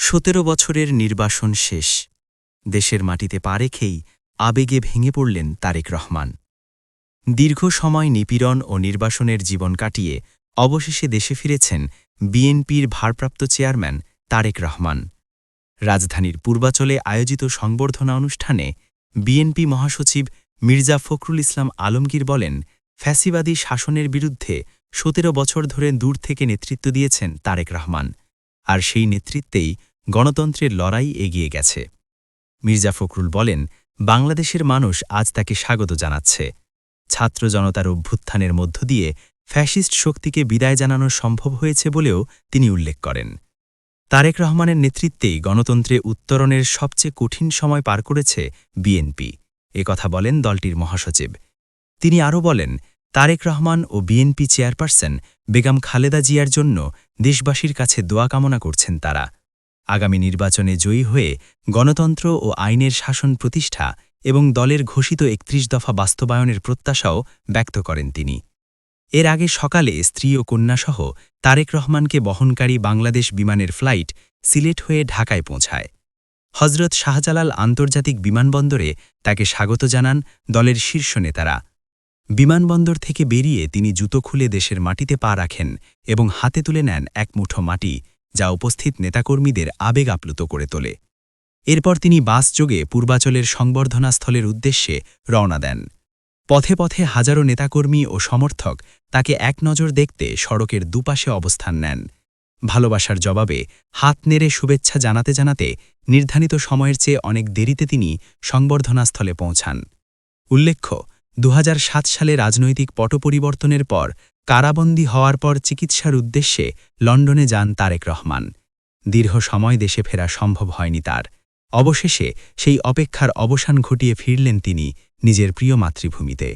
সতেরো বছরের নির্বাসন শেষ। দেশের মাটিতে পা রেখেই আবেগে ভেঙে পড়লেন তারেক রহমান। দীর্ঘ সময় নিপীড়ন ও নির্বাসনের জীবন কাটিয়ে অবশেষে দেশে ফিরেছেন বিএনপির ভারপ্রাপ্ত চেয়ারম্যান তারেক রহমান। রাজধানীর পূর্বাচলে আয়োজিত সংবর্ধনা অনুষ্ঠানে বিএনপি মহাসচিব মির্জা ফখরুল ইসলাম আলমগীর বলেন, ফ্যাসিবাদী শাসনের বিরুদ্ধে সতেরো বছর ধরে দূর থেকে নেতৃত্ব দিয়েছেন তারেক রহমান। আর সেই নেতৃত্বেই গণতন্ত্রের লড়াই এগিয়ে গেছে। মির্জা ফখরুল বলেন, বাংলাদেশের মানুষ আজ তাকে স্বাগত জানাচ্ছে। ছাত্র জনতার অভ্যুত্থানের মধ্য দিয়ে ফ্যাসিস্ট শক্তিকে বিদায় জানানো সম্ভব হয়েছে বলেও তিনি উল্লেখ করেন। তারেক রহমানের নেতৃত্বেই গণতন্ত্রে উত্তরণের সবচেয়ে কঠিন সময় পার করেছে বিএনপি। কথা বলেন দলটির মহাসচিব। তিনি আরও বলেন, তারেক রহমান ও বিএনপি চেয়ারপারসন বেগম খালেদা জিয়ার জন্য দেশবাসীর কাছে দোয়া কামনা করছেন তারা। আগামী নির্বাচনে জয়ী হয়ে গণতন্ত্র ও আইনের শাসন প্রতিষ্ঠা এবং দলের ঘোষিত একত্রিশ দফা বাস্তবায়নের প্রত্যাশাও ব্যক্ত করেন তিনি। এর আগে সকালে স্ত্রী ও কন্যাসহ তারেক রহমানকে বহনকারী বাংলাদেশ বিমানের ফ্লাইট সিলেট হয়ে ঢাকায় পৌঁছায়। হজরত শাহজালাল আন্তর্জাতিক বিমানবন্দরে তাকে স্বাগত জানান দলের শীর্ষ নেতারা। বিমানবন্দর থেকে বেরিয়ে তিনি জুতো খুলে দেশের মাটিতে পা রাখেন এবং হাতে তুলে নেন এক মুঠো মাটি যা উপস্থিত নেতাকর্মীদের আবেগ আপ্লুত করে তোলে। এরপর তিনি বাস যোগে পূর্বাচলের সংবর্ধনাস্থলের উদ্দেশ্যে রওনা দেন। পথে পথে হাজারো নেতাকর্মী ও সমর্থক তাকে এক নজর দেখতে সড়কের দুপাশে অবস্থান নেন। ভালোবাসার জবাবে হাত নেড়ে শুভেচ্ছা জানাতে জানাতে নির্ধারিত সময়ের চেয়ে অনেক দেরিতে তিনি সংবর্ধনাস্থলে পৌঁছান। উল্লেখ্য দু হাজার সাত সালে রাজনৈতিক পট পরিবর্তনের পর কারাবন্দী হওয়ার পর চিকিৎসার উদ্দেশ্যে লন্ডনে যান তারেক রহমান। দীর্ঘ সময় দেশে ফেরা সম্ভব হয়নি তার। অবশেষে সেই অপেক্ষার অবসান ঘটিয়ে ফিরলেন তিনি নিজের প্রিয় মাতৃভূমিতে।